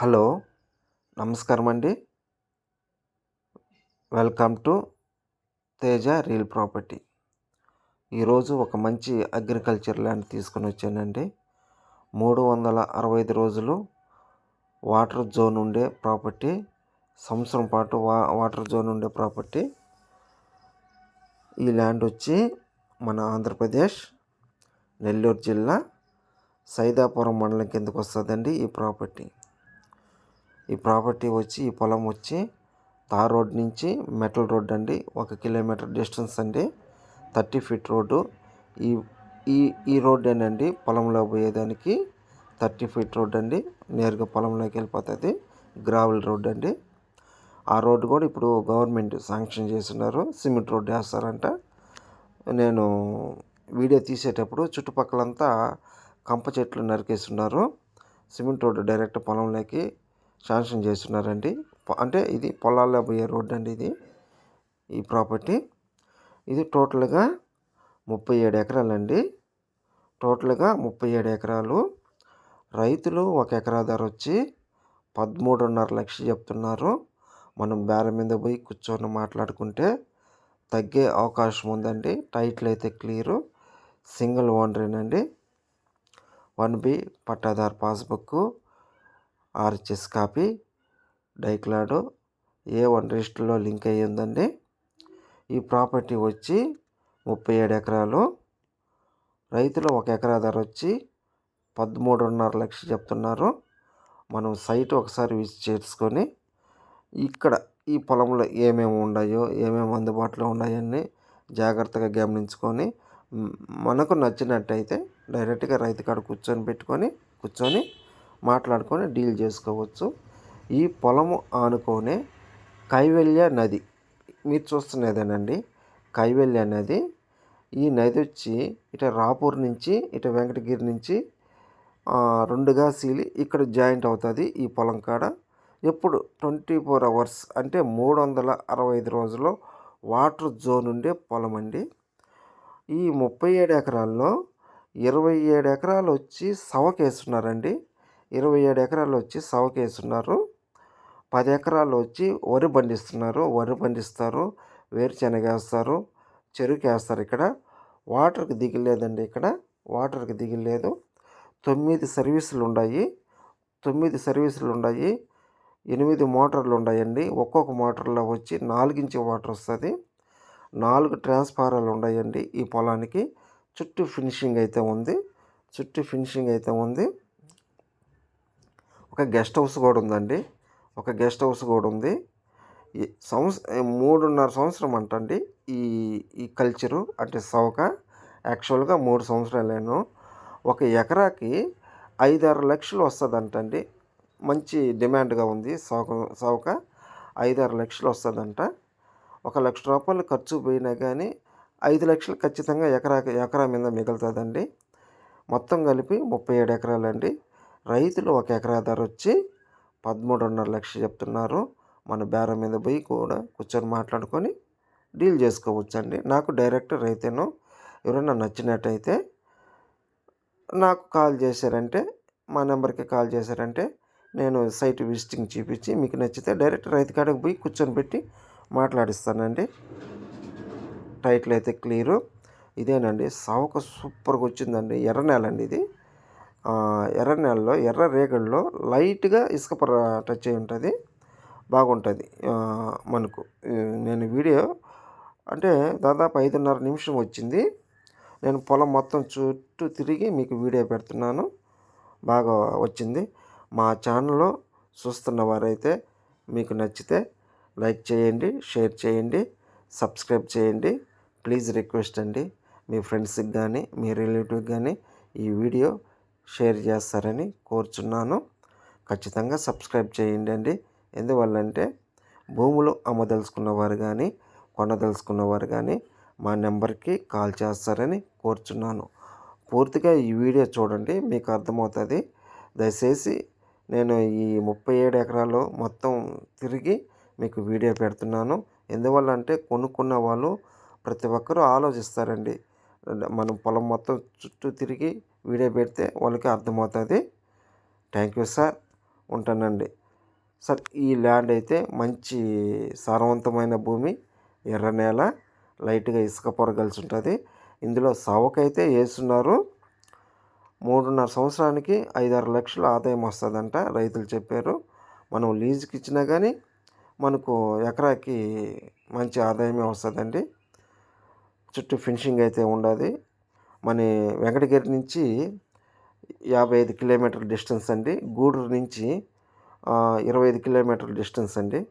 Hello నమస్కారం అండి welcome to Teja real property. ఈరోజు ఒక మంచి అగ్రికల్చర్ ల్యాండ్ తీసుకొని వచ్చానండి. మూడు వందల అరవై ఐదు రోజులు వాటర్ జోన్ ఉండే ప్రాపర్టీ సంవత్సరం పాటు వా వాటర్ జోన్ ఉండే ప్రాపర్టీ. ఈ ల్యాండ్ వచ్చి మన ఆంధ్రప్రదేశ్ నెల్లూరు జిల్లా సైదాపురం మండలం కిందకు వస్తుందండి ఈ ప్రాపర్టీ. ఈ ప్రాపర్టీ వచ్చి ఈ పొలం వచ్చి తార్ రోడ్ నుంచి మెటల్ రోడ్ అండి. ఒక కిలోమీటర్ డిస్టెన్స్ అండి. Thirty feet road. ఈ ఈ ఈ రోడ్డేనండి పొలంలో పోయేదానికి థర్టీ ఫీట్ రోడ్ అండి. నేరుగా పొలంలోకి వెళ్ళిపోతుంది. గ్రావెల్ రోడ్ అండి. ఆ రోడ్డు కూడా ఇప్పుడు గవర్నమెంట్ శాంక్షన్ చేస్తున్నారు. సిమెంట్ రోడ్డు వేస్తారంట. నేను వీడియో తీసేటప్పుడు చుట్టుపక్కలంతా కంప చెట్లు నరికేస్తున్నారు. సిమెంట్ రోడ్డు డైరెక్ట్ పొలంలోకి శాంక్షన్ చేస్తున్నారండి. అంటే ఇది పొలాల్లో పోయే రోడ్డు అండి ఇది. ఈ ప్రాపర్టీ. ఇది టోటల్గా ముప్పై ఏడు ఎకరాలండి. టోటల్గా ముప్పై ఏడు ఎకరాలు. రైతులు ఒక ఎకరా ధర వచ్చి పదమూడున్నర లక్షలు చెప్తున్నారు. మనం బేర మీద పోయి కూర్చొని మాట్లాడుకుంటే తగ్గే అవకాశం ఉందండి. టైటిల్ అయితే క్లియరు. సింగిల్ ఓనరేనండి. వన్ బి పట్టాదారు పాస్బుక్ ఆర్హెచ్ఎస్ కాపీ డైక్లాడో ఏ వన్ రిజిస్టర్లో లింక్ అయ్యి ఉందండి ఈ ప్రాపర్టీ వచ్చి ముప్పై ఏడు ఎకరాలు. రైతులు ఒక ఎకరా ధర వచ్చి పదమూడున్నర లక్షలు చెప్తున్నారు. మనం సైట్ ఒకసారి విజిట్ చేసుకొని ఇక్కడ ఈ పొలంలో ఏమేమి ఉన్నాయో ఏమేమి అందుబాటులో ఉన్నాయని జాగ్రత్తగా గమనించుకొని మనకు నచ్చినట్టయితే డైరెక్ట్గా రైతు కాడ కూర్చొని పెట్టుకొని కూర్చొని మాట్లాడుకొని డీల్ చేసుకోవచ్చు. ఈ పొలము ఆనుకొనే కైవల్య నది మీరు చూస్తున్నదేనండి. కైవల్య నది ఈ నది వచ్చి ఇటు రాపూర్ నుంచి ఇటు వెంకటగిరి నుంచి రెండుగా సీలి ఇక్కడ జాయింట్ అవుతుంది ఈ పొలం కాడ. ఎప్పుడు ట్వంటీ ఫోర్ అవర్స్ అంటే మూడు వందల అరవై ఐదు రోజుల్లో వాటర్ జోన్ ఉండే పొలం అండి ఈ ముప్పై ఏడు ఎకరాల్లో ఇరవై ఏడు ఎకరాలు వచ్చి సవకేస్తున్నారండి ఇరవై ఏడు ఎకరాలు వచ్చి సవకేస్తున్నారు పది ఎకరాలు వచ్చి వరి పండిస్తున్నారు. వరి పండిస్తారు. వేరుశనగ వేస్తారు చెరుకు వేస్తారు ఇక్కడ. వాటర్కి దిగిలేదండి ఇక్కడ. వాటర్కి దిగిలేదు. తొమ్మిది సర్వీసులు ఉన్నాయి. తొమ్మిది సర్వీసులు ఉన్నాయి. ఎనిమిది మోటార్లు ఉన్నాయండి. ఒక్కొక్క మోటార్లో వచ్చి నాలుగించి వాటర్ వస్తుంది. నాలుగు ట్రాన్స్ఫారాలు ఉన్నాయండి ఈ పొలానికి. చుట్టూ ఫినిషింగ్ అయితే ఉంది. చుట్టూ ఫినిషింగ్ అయితే ఉంది. ఒక గెస్ట్ హౌస్ కూడా ఉందండి. ఒక గెస్ట్ హౌస్ కూడా ఉంది. ఈ సంవత్సరం మూడున్నర సంవత్సరం అంటండి ఈ ఈ కల్చరు అంటే సౌక. యాక్చువల్గా మూడు సంవత్సరాలేను ఒక ఎకరాకి ఐదారు లక్షలు వస్తుందంటండి. మంచి డిమాండ్గా ఉంది సౌక సౌక. ఐదారు లక్షలు వస్తుందంట. ఒక లక్ష రూపాయలు ఖర్చు పోయినా కానీ ఐదు లక్షలు ఖచ్చితంగా ఎకరా ఎకరా మీద మిగులుతుందండి. మొత్తం కలిపి ముప్పై ఏడు ఎకరాలండి. రైతులు ఒక ఎకరా ధర వచ్చి పదమూడున్నర లక్షలు చెప్తున్నారు. మన బేరం మీద పోయి కూడా కూర్చొని మాట్లాడుకొని డీల్ చేసుకోవచ్చండి. నాకు డైరెక్ట్ రైతేను ఎవరైనా నచ్చినట్టయితే నాకు కాల్ చేశారంటే మా నెంబర్కి కాల్ చేశారంటే నేను సైట్ విజిటింగ్ చూపించి మీకు నచ్చితే డైరెక్ట్ రైతు కాడకు పోయి కూర్చొని పెట్టి మాట్లాడిస్తానండి. టైటిల్ అయితే క్లియరు. ఇదేనండి. సవక సూపర్గా వచ్చిందండి. ఎర్ర నేల అండి ఇది. ఎర్ర నేలలో ఎర్ర రేగడిలో లైట్గా ఇసుక పొర టచ్ అయి ఉంటుంది. బాగుంటుంది. మనకు. నేను వీడియో అంటే దాదాపు ఐదున్నర నిమిషం వచ్చింది. నేను పొలం మొత్తం చుట్టూ తిరిగి మీకు వీడియో పెడుతున్నాను. బాగా వచ్చింది. మా ఛానల్లో చూస్తున్న వారైతే మీకు నచ్చితే లైక్ చేయండి షేర్ చేయండి సబ్స్క్రైబ్ చేయండి. ప్లీజ్ రిక్వెస్ట్ అండి. మీ ఫ్రెండ్స్కి కానీ మీ రిలేటివ్కి కానీ ఈ వీడియో షేర్ చేస్తారని కోరుచున్నాను. ఖచ్చితంగా సబ్స్క్రైబ్ చేయండి అండి. ఎందువల్లంటే భూములు అమ్మదలుచుకున్న వారు కానీ కొనదలుచుకున్న వారు కానీ మా నెంబర్కి కాల్ చేస్తారని కోరుచున్నాను. పూర్తిగా ఈ వీడియో చూడండి మీకు అర్థమవుతుంది. దయచేసి నేను ఈ ముప్పై ఏడు ఎకరాలు మొత్తం తిరిగి మీకు వీడియో పెడుతున్నాను. ఎందువల్ల అంటే కొనుక్కున్న వాళ్ళు ప్రతి ఒక్కరూ ఆలోచిస్తారండి. మనం పొలం మొత్తం చుట్టూ తిరిగి వీడియో పెడితే వాళ్ళకి అర్థమవుతుంది. Thank you sir. ఉంటానండి. సార్ ఈ ల్యాండ్ అయితే మంచి సారవంతమైన భూమి. ఎర్ర నేల లైట్గా ఇసుక పొర కలిసి ఉంటుంది ఇందులో సవకైతే వేస్తున్నారు మూడున్నర సంవత్సరానికి ఐదారు లక్షల ఆదాయం వస్తుందంట రైతులు చెప్పారు. మనం లీజుకి ఇచ్చినా కానీ మనకు ఎకరాకి మంచి ఆదాయమే వస్తుందండి. చుట్టూ ఫినిషింగ్ అయితే ఉండదు. మన వెంకటగిరి నుంచి యాభై ఐదు కిలోమీటర్ల డిస్టెన్స్ అండి. గూడూరు నుంచి ఇరవై ఐదు కిలోమీటర్ల డిస్టెన్స్ అండి.